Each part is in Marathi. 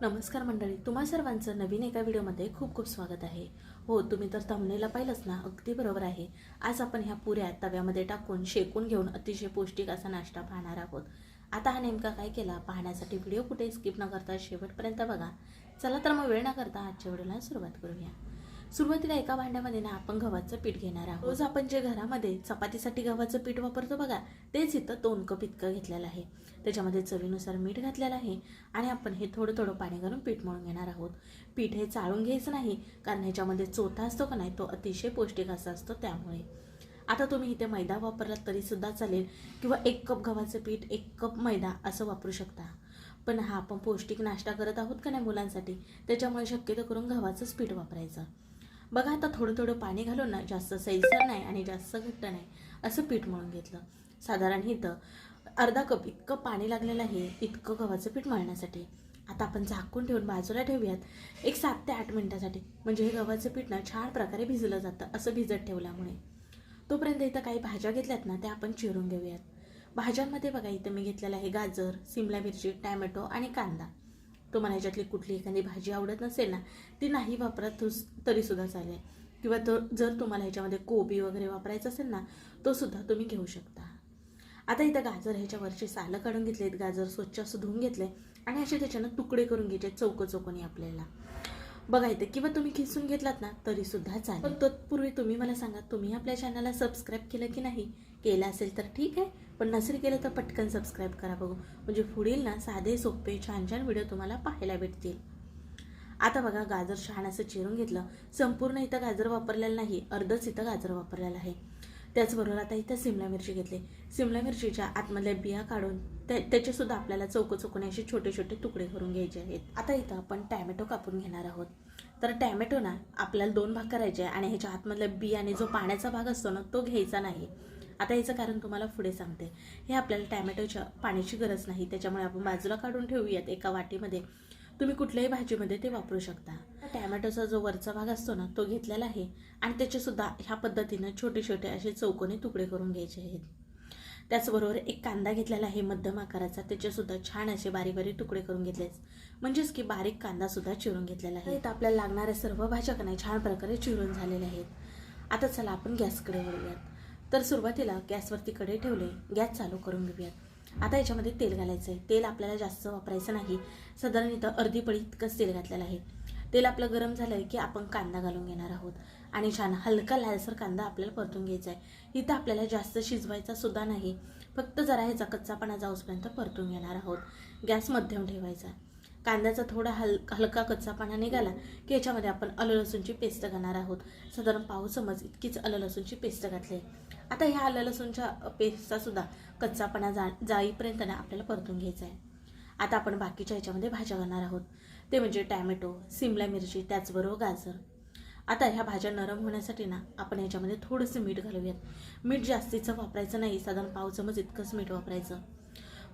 नमस्कार मंडळी तुम्हा सर्वांचं नवीन एका व्हिडिओमध्ये खूप खूप स्वागत आहे. हो तुम्ही तर थंबनेला पाहिलंच ना अगदी बरोबर आहे. आज आपण ह्या पुऱ्या तव्यामध्ये टाकून शेकून घेऊन अतिशय पौष्टिक असा नाश्ता पाहणार आहोत. आता हा नेमका काय केला पाहण्यासाठी व्हिडिओ कुठे स्किप न करता शेवटपर्यंत बघा. चला तर मग वेळ न करता आजच्या व्हिडिओला सुरुवात करूया. सुरुवातीला एका भांड्यामध्ये ना आपण गव्हाचं पीठ घेणार आहोत. रोज आपण जे घरामध्ये चपातीसाठी गव्हाचं पीठ वापरतो बघा तेच इथं दोन कप इतकं घेतलेलं आहे. त्याच्यामध्ये चवीनुसार मीठ घातलेलं आहे आणि आपण हे थोडं थोडं पाणी घालून पीठ मळून घेणार आहोत. पीठ हे चाळून घ्यायचं नाही कारण ह्याच्यामध्ये चोथा असतो का नाही तो अतिशय पौष्टिक असा असतो त्यामुळे. आता तुम्ही इथे मैदा वापरला तरी सुद्धा चालेल किंवा एक कप गव्हाचं पीठ एक कप मैदा असं वापरू शकता. पण हा आपण पौष्टिक नाश्ता करत आहोत का नाही मुलांसाठी त्याच्यामुळे शक्यतो करून गव्हाचंच पीठ वापरायचं. बघा आता थोडं थोडं पाणी घालून ना जास्त सैसर नाही आणि जास्त घट्ट नाही असं पीठ मळून घेतलं. साधारण इथं अर्धा कप इतकं पाणी लागलेलं आहे इतकं गव्हाचं पीठ मळण्यासाठी. आता आपण झाकून ठेवून बाजूला ठेवूयात एक सात ते आठ मिनटासाठी. म्हणजे हे गव्हाचं पीठ ना छान प्रकारे भिजलं जातं असं भिजत ठेवल्यामुळे. तोपर्यंत इथं काही भाज्या घेतल्यात ना त्या आपण चिरून घेऊयात. भाज्यांमध्ये बघा इथं मी घेतलेलं आहे गाजर सिमला मिरची टॅमॅटो आणि कांदा. तुम्हाला ह्याच्यातली कुठली एखादी भाजी आवडत नसेल ना ती नाही वापरत तरीसुद्धा चालेल. किंवा तो जर तुम्हाला ह्याच्यामध्ये कोबी वगैरे वापरायचं असेल ना तो सुद्धा तुम्ही घेऊ शकता. आता इथं गाजर ह्याच्यावरची सालं काढून घेतलेत गाजर स्वच्छ असं धुवून घेतले आणि असे त्याच्यानं तुकडे करून घ्यायचे चौक चौकोनी आपल्याला. बघायचं किंवा तुम्ही खिसून घेतलात ना तरी सुद्धा चालेल. पण तत्पूर्वी तुम्ही मला सांगा तुम्ही आपल्या चॅनलला सबस्क्राईब केलं की नाही? केलं असेल तर ठीक आहे पण नसेल केलं तर पटकन सबस्क्राईब करा बघू. म्हणजे पुढील ना साधे सोपे छान छान व्हिडिओ तुम्हाला पाहायला भेटतील. आता बघा गाजर छान असं चिरून घेतलं. संपूर्ण इथं गाजर वापरलेलं नाही अर्धच इथं गाजर वापरलेलं आहे. त्याचबरोबर आता इथं सिमला मिरची घेतली. सिमला मिरचीच्या आतमधल्या बिया काढून त्याचे सुद्धा आपल्याला चौक चौकोने असे छोटे छोटे तुकडे करून घ्यायचे आहेत. आता इथं आपण टॅमॅटो कापून घेणार आहोत. तर टॅमॅटो ना आपल्याला दोन भाग करायचे आहे आणि ह्याच्या आतमधल्या बी आणि जो पाण्याचा भाग असतो ना तो घ्यायचा नाही. आता याचं कारण तुम्हाला पुढे सांगते. हे आपल्याला टॅमॅटोच्या पाण्याची गरज नाही. त्याच्यामुळे आपण बाजूला काढून ठेवूयात एका वाटीमध्ये. तुम्ही कुठल्याही भाजीमध्ये ते वापरू शकता. टॅमॅटोचा जो वरचा भाग असतो ना तो घेतलेला आहे आणि त्याचे सुद्धा ह्या पद्धतीनं छोटे छोटे असे चौकोनी तुकडे करून घ्यायचे आहेत. त्याचबरोबर एक कांदा घेतलेला आहे मध्यम आकाराचा. त्याचेसुद्धा छान असे बारीक बारीक तुकडे करून घेतले म्हणजेच की बारीक कांदासुद्धा चिरून घेतलेला आहे. तर आपल्याला लागणाऱ्या सर्व भाज्या नाही छान प्रकारे चिरून झालेल्या आहेत. आता चला आपण गॅसकडे वळूयात. तर सुरुवातीला गॅसवरती कडे ठेवले गॅस चालू करून घेऊयात. आता याच्यामध्ये तेल घालायचं आहे तेल आपल्याला जास्त वापरायचं नाही. साधारण इथं अर्धी पळी इतकंच तेल घातलेलं आहे. तेल आपलं गरम झालं आहे की आपण कांदा घालून घेणार आहोत. आणि छान हलका लालसर कांदा आपल्याला परतून घ्यायचा आहे. इथं आपल्याला जास्त शिजवायचा सुद्धा नाही. फक्त जरा ह्याचा कच्चापणा जाऊसपर्यंत परतून घेणार आहोत. गॅस मध्यम ठेवायचा. कांद्याचा थोडा हल हलका कच्चापणा निघाला की याच्यामध्ये आपण आलं लसूणची पेस्ट घालणार आहोत. साधारण पाव चमच इतकीच आलं लसूणची पेस्ट घातली. आता ह्या आलं लसूणच्या पेस्टचासुद्धा कच्चापणा जा जाईपर्यंत ना आपल्याला परतून घ्यायचा आहे. आता आपण बाकीच्या ह्याच्यामध्ये भाज्या घालणार आहोत. ते म्हणजे टॅमॅटो सिमला मिरची त्याचबरोबर गाजर. आता ह्या भाज्या नरम होण्यासाठी ना आपण ह्याच्यामध्ये थोडंसं मीठ घालूयात. मीठ जास्तीचं वापरायचं नाही साधारण पाव चमच इतकंच मीठ वापरायचं.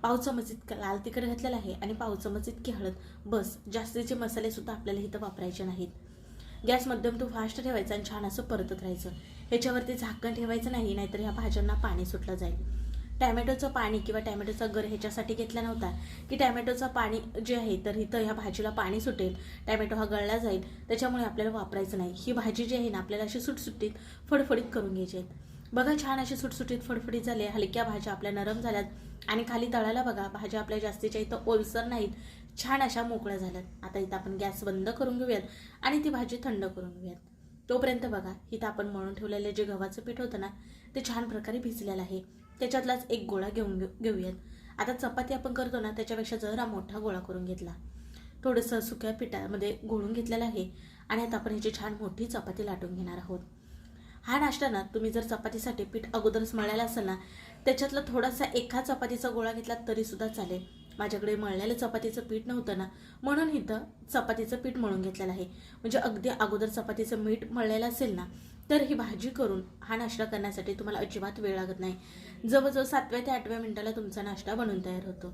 पाव चमच इतकं लाल तिखट घातलेलं आहे आणि पाव चमच इतकी हळद. बस जास्तीचे मसालेसुद्धा आपल्याला इथं वापरायचे नाहीत. गॅस मध्यम तो फास्ट ठेवायचा आणि छान असं परतत राहायचं. ह्याच्यावरती झाकण ठेवायचं नाही नाहीतर ह्या भाज्यांना पाणी सुटलं जाईल. टॅमॅटोचं पाणी किंवा टॅमॅटोचा गर ह्याच्यासाठी घेतला नव्हता. की टॅमॅटोचं पाणी जे आहे तर इथं ह्या भाजीला पाणी सुटेल टॅमॅटो हा गळला जाईल त्याच्यामुळे आपल्याला वापरायचं नाही. ही भाजी जी आहे ना आपल्याला अशी सुटसुटीत फडफडीत करून घ्यायची आहेत बघा छान अशी सुटसुटीत फडफडीत झाले हलक्या भाज्या आपल्या नरम झाल्यात आणि खाली तळाला बघा भाज्या आपल्या जास्तीच्या इथं ओलसर नाहीत. छान अशा मोकळ्या झाल्यात. आता इथं आपण गॅस बंद करून घेऊयात आणि ती भाजी थंड करून घेऊयात. तोपर्यंत बघा इथं आपण मळून ठेवलेले जे गव्हाचं पीठ होतं ना ते छान प्रकारे भिजलेलं आहे. त्याच्यातलाच एक गोळा घेऊन घेऊ घेऊयात. आता चपाती आपण करतो ना त्याच्यापेक्षा जरा मोठा गोळा करून घेतला. थोडंसं सुक्या पिठामध्ये गोळून घेतलेलं आहे आणि आता आपण ह्याची छान मोठी चपाती लाटून घेणार आहोत. हा नाश्ता ना तुम्ही जर चपातीसाठी पीठ अगोदरच मळायला असेल ना त्याच्यातला थोडासा एका चपातीचा गोळा घेतला तरी सुद्धा चालेल. माझ्याकडे मळलेलं चपातीचं पीठ नव्हतं ना म्हणून इथं चपातीचं पीठ मळून घेतलेलं आहे. म्हणजे अगदी अगोदर चपातीचं मीठ मळलेलं असेल ना तर ही भाजी करून हा नाश्ता करण्यासाठी तुम्हाला अजिबात वेळ लागत नाही. जवळजवळ सातव्या ते आठव्या मिनिटाला तुमचा नाश्ता बनून तयार होतो.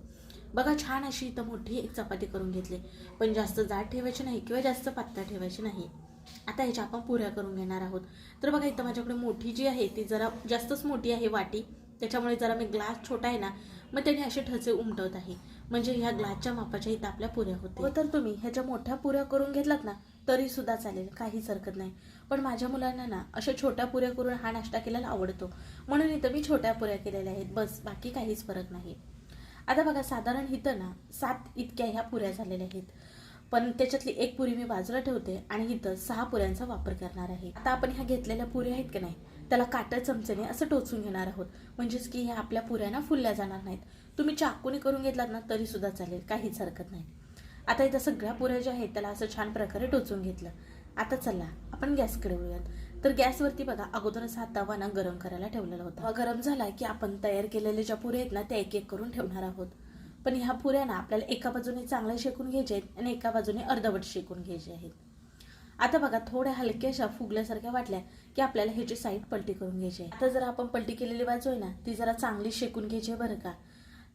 बघा छान अशी इथं मोठी एक चपाती करून घेतली. पण जास्त जाड ठेवायची नाही किंवा जास्त पातळ ठेवायची नाही. आता ह्याच्या आपण पुऱ्या करून घेणार आहोत. तर बघा इथं माझ्याकडे मोठी जी आहे ती जरा जास्तच मोठी आहे वाटी. त्याच्यामुळे जरा मी ग्लास छोटा आहे ना मग त्याने असे ठसे उमटवत आहे. म्हणजे ह्या ग्लासच्या मापाच्या इथं आपल्या पुऱ्या होत्या हो, तर तुम्ही ह्याच्या मोठ्या पुऱ्या करून घेतलात ना तरी सुद्धा चालेल काहीच हरकत नाही. पण माझ्या मुलांना ना अशा छोट्या पुऱ्या करून हा नाश्ता केलेला आवडतो. म्हणून इथं मी छोट्या पुऱ्या केलेल्या आहेत. बस बाकी काहीच फरक नाही. आता बघा साधारण इथं ना सात इतक्या ह्या पुऱ्या झालेल्या आहेत. पण त्याच्यातली एक पुरी मी बाजूला ठेवते आणि इथं सहा पुऱ्यांचा वापर करणार आहे. आता आपण ह्या घेतलेल्या पुऱ्या आहेत की नाही त्याला काट्या चमचेने असं टोचून घेणार आहोत. म्हणजेच की ह्या आपल्या पुऱ्यांना फुलल्या जाणार नाहीत. तुम्ही चाकूने करून घेतलात ना तरी सुद्धा चालेल काहीच हरकत नाही. आता इथं सगळ्या पुऱ्या ज्या आहेत त्याला असं छान प्रकारे टोचून घेतलं. आता चला आपण गॅसकडे वळूयात. तर गॅसवरती बघा अगोदरच हा तवा ना गरम करायला ठेवलेला होता. गरम झाला की आपण तयार केलेल्या ज्या पुऱ्या आहेत ना त्या एक एक करून ठेवणार आहोत. पण ह्या पुऱ्या ना आपल्याला एका बाजूने चांगल्या शेकून घ्यायच्या आहेत आणि एका बाजूने अर्धवट शेकून घ्यायचे आहेत. आता बघा थोड्या हलक्याशा फुगल्यासारख्या वाटल्या की आपल्याला ह्याची साईड पलटी करून घ्यायची आहे. आता जर आपण पलटी केलेली बाजू आहे ना ती जरा चांगली शेकून घ्यायची आहे बरं का.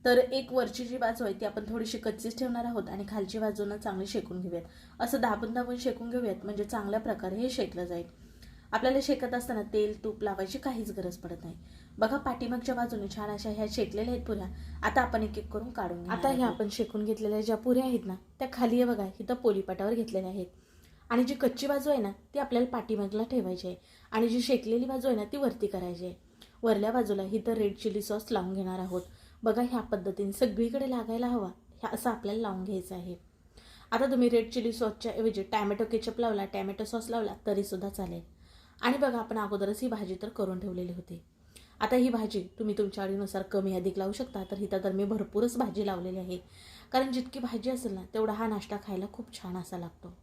तर एक वरची जी बाजू आहे ती आपण थोडीशी कच्चीच ठेवणार आहोत आणि खालची बाजूनं चांगली शेकून घेऊयात. असं दाबून दाबून शेकून घेऊयात म्हणजे चांगल्या प्रकारे हे शेकलं जाईल. आपल्याला शेकत असताना तेल तूप लावायची काहीच गरज पडत नाही. बघा पाठीमागच्या बाजूने छान अशा ह्या शेकलेल्या आहेत पुऱ्या. आता आपण एक एक करून काढून आता ह्या आपण शेकून घेतलेल्या ज्या पुऱ्या आहेत ना त्या खाली आहे बघा इथं पोलीपाटावर घेतलेल्या आहेत. आणि जी कच्ची बाजू आहे ना ती आपल्याला पाठीमागला ठेवायची आहे. आणि जी शेकलेली बाजू आहे ना ती वरती करायची आहे. वरल्या बाजूला इथं रेड चिली सॉस लावून घेणार आहोत. बघा ह्या पद्धतीने सगळीकडे लागायला हवा. ह्या असं आपल्याला लावून घ्यायचं आहे. आता तुम्ही रेड चिली सॉसच्या ऐवजी टॅमॅटो केचप लावला टॅमॅटो सॉस लावला तरीसुद्धा चालेल. आणि बघा आपण अगोदरच ही भाजी तर करून ठेवलेली होती. आता ही भाजी तुम्ही तुमच्या आवडीनुसार कमी अधिक लावू शकता तर हिता तर मी भरपूरच भाजी लावलेली आहे. कारण जितकी भाजी असेल ना तेवढा हा नाश्ता खायला खूप छान असा लागतो.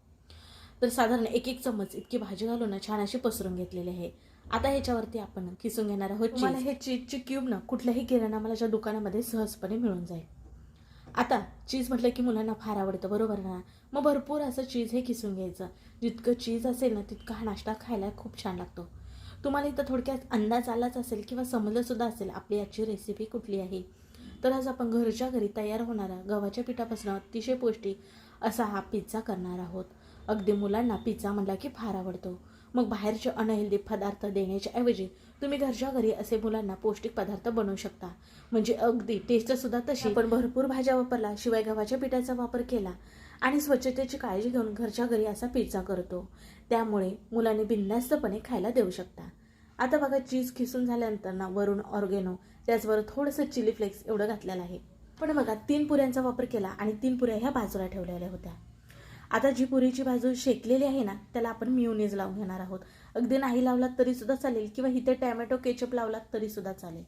तर साधारण एक एक चम्मच इतकी भाजी घालून ना छान अशी पसरून घेतलेली आहे. आता ह्याच्यावरती आपण किसून घेणार आहोत मला हे चीजची क्यूब ना कुठल्याही किराणा मालाच्या दुकानामध्ये सहजपणे मिळून जाईल. आता चीज म्हटलं की मुलांना फार आवडतं बरोबर ना? मग भरपूर असं चीज हे किसून घ्यायचं. जितकं चीज असेल ना तितका हा नाश्ता खायला खूप छान लागतो. तुम्हाला इथं थोडक्यात अंदाज आलाच असेल किंवा समजलंसुद्धा असेल आपली आजची रेसिपी कुठली आहे? तर आज आपण घरच्या घरी तयार होणारा गव्हाच्या पिठापासून अतिशय पौष्टिक असा हा पिझ्झा करणार आहोत. अगदी मुलांना पिझ्झा म्हटला की फार आवडतो. मग बाहेरचे अनहेल्दी पदार्थ देण्याच्या ऐवजी तुम्ही घरच्या घरी असे मुलांना पौष्टिक पदार्थ बनवू शकता. म्हणजे अगदी टेस्टसुद्धा तशी. आपण भरपूर भाज्या वापरला शिवाय गव्हाच्या पिठाचा वापर केला आणि स्वच्छतेची काळजी घेऊन घरच्या घरी असा पिझ्झा करतो. त्यामुळे मुलांनी बिंदास्तपणे खायला देऊ शकता. आता बघा चीज खिसून झाल्यानंतर ना वरून ऑर्गेनो त्याचबरोबर थोडंसं चिली फ्लेक्स एवढं घातलेलं आहे. पण बघा तीन पुऱ्यांचा वापर केला आणि तीन पुऱ्या ह्या बाजूला ठेवलेल्या होत्या. आता जी पुरीची बाजू शेकलेली आहे ना त्याला आपण म्युनीज लावून घेणार आहोत. अगदी नाही लावलात तरी सुद्धा चालेल किंवा इथे टॅमॅटो केचप लावलात तरी सुद्धा चालेल.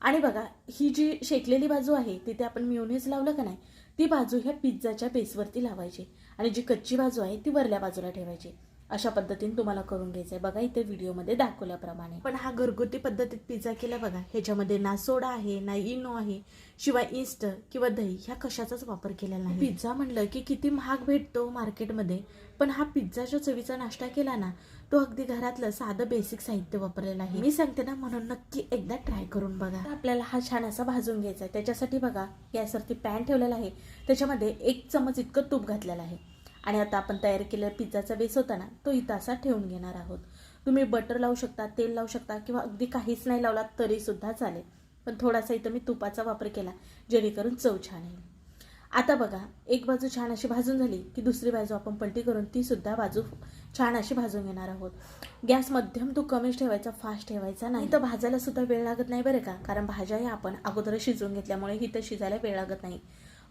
आणि बघा ही जी शेकलेली बाजू आहे तिथे आपण म्युनीज लावलं का नाही ती बाजू ह्या पिझ्झाच्या बेसवरती लावायची. आणि जी कच्ची बाजू आहे ती वरल्या बाजूला ठेवायची. अशा पद्धतीने तुम्हाला करून घ्यायचं आहे बघा इथे व्हिडिओमध्ये दाखवल्याप्रमाणे. पण हा घरगुती पद्धतीत पिझ्झा केला बघा. ह्याच्यामध्ये ना सोडा आहे ना इनो आहे शिवाय इस्ट किंवा दही ह्या कशाचाच वापर केलेला नाही. पिझ्झा म्हणलं की किती महाग भेटतो मार्केटमध्ये पण हा पिझ्झाच्या चवीचा नाश्ता केला ना तो अगदी घरातलं साधं बेसिक साहित्य वापरलेलं आहे. मी सांगते ना म्हणून नक्की एकदा ट्राय करून बघा. आपल्याला हा छान असा भाजून घ्यायचा आहे त्याच्यासाठी बघा गॅसवरती पॅन ठेवलेला आहे. त्याच्यामध्ये एक चमच इतकं तूप घातलेलं आहे. आणि आता आपण तयार केलेला पिझ्झाचा बेस होता ना तो इथं असा ठेवून घेणार आहोत. तुम्ही बटर लावू शकता तेल लावू शकता किंवा अगदी काहीच नाही लावला तरी सुद्धा चालेल. पण थोडासा इथं मी तुपाचा वापर केला जेणेकरून चव छान येईल. आता बघा एक बाजू छान अशी भाजून झाली की दुसरी बाजू आपण पलटी करून ती सुद्धा बाजू छान अशी भाजून घेणार आहोत. गॅस मध्यम तू कमीच ठेवायचा फास्ट ठेवायचा नाही. तर भाजायला सुद्धा वेळ लागत नाही बरं का कारण भाज्या या आपण अगोदर शिजवून घेतल्यामुळे ही तर शिजायला वेळ लागत नाही.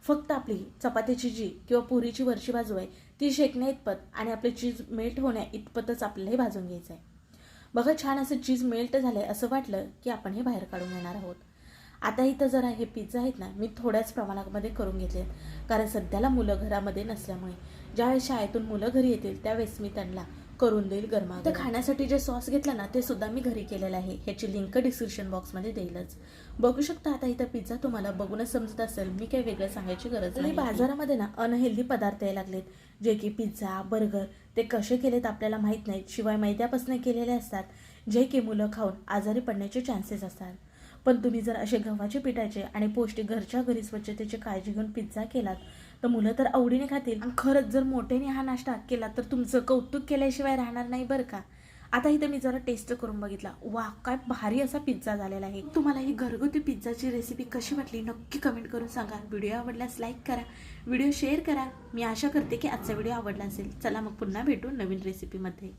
फक्त आपली चपातीची जी किंवा पुरीची वरची बाजू आहे ती शेकण्या इतपत आणि आपले चीज मेल्ट होण्या इतपतच आपल्याला हे भाजून घ्यायचं आहे बघा छान असं चीज मेल्ट झालंय असं वाटलं की आपण हे बाहेर काढून घेणार आहोत. आता इथं जरा हे पिझ्झा आहेत ना मी थोड्याच प्रमाणामध्ये करून घेतले कारण सध्याला मुलं घरामध्ये नसल्यामुळे ज्यावेळेस शाळेतून मुलं घरी येतील त्यावेळेस मी त्यांना करून देईल गरमा तर खाण्यासाठी जे सॉस घेतला ना ते सुद्धा मी घरी केलेलं आहे. ह्याची लिंक डिस्क्रिप्शन बॉक्समध्ये देईलच. बघू शकता आता इथं पिझ्झा तुम्हाला बघूनच समजत असेल मी काही वेगळं सांगायची गरज नाही बाजारामध्ये ना अनहेल्दी पदार्थ यायला लागलेत जे की पिझ्झा बर्गर ते कसे केलेत आपल्याला माहीत नाहीत शिवाय मैद्यापासून केलेले असतात जे की मुलं खाऊन आजारी पडण्याचे चान्सेस असतात. पण तुम्ही जर असे गव्हाचे पिठाचे आणि पौष्टिक घरच्या घरी स्वच्छतेची काळजी घेऊन पिझ्झा केलात तर मुलं तर आवडीने खातील. आणि खरंच जर मोठ्याने हा नाश्ता केला तर तुमचं कौतुक केल्याशिवाय राहणार नाही बरं का? आता इथे मी जरा टेस्ट करून बघितला. वा काय भारी असा पिझ्झा झालेला आहे. तुम्हाला ही घरगुती पिझ्झाची रेसिपी कशी वाटली नक्की कमेंट करून सांगा. व्हिडिओ आवडल्यास लाईक करा. व्हिडिओ शेअर करा. मी आशा करते की आजचा व्हिडिओ आवडला असेल. चला मग पुन्हा भेटू नवीन रेसिपीमध्ये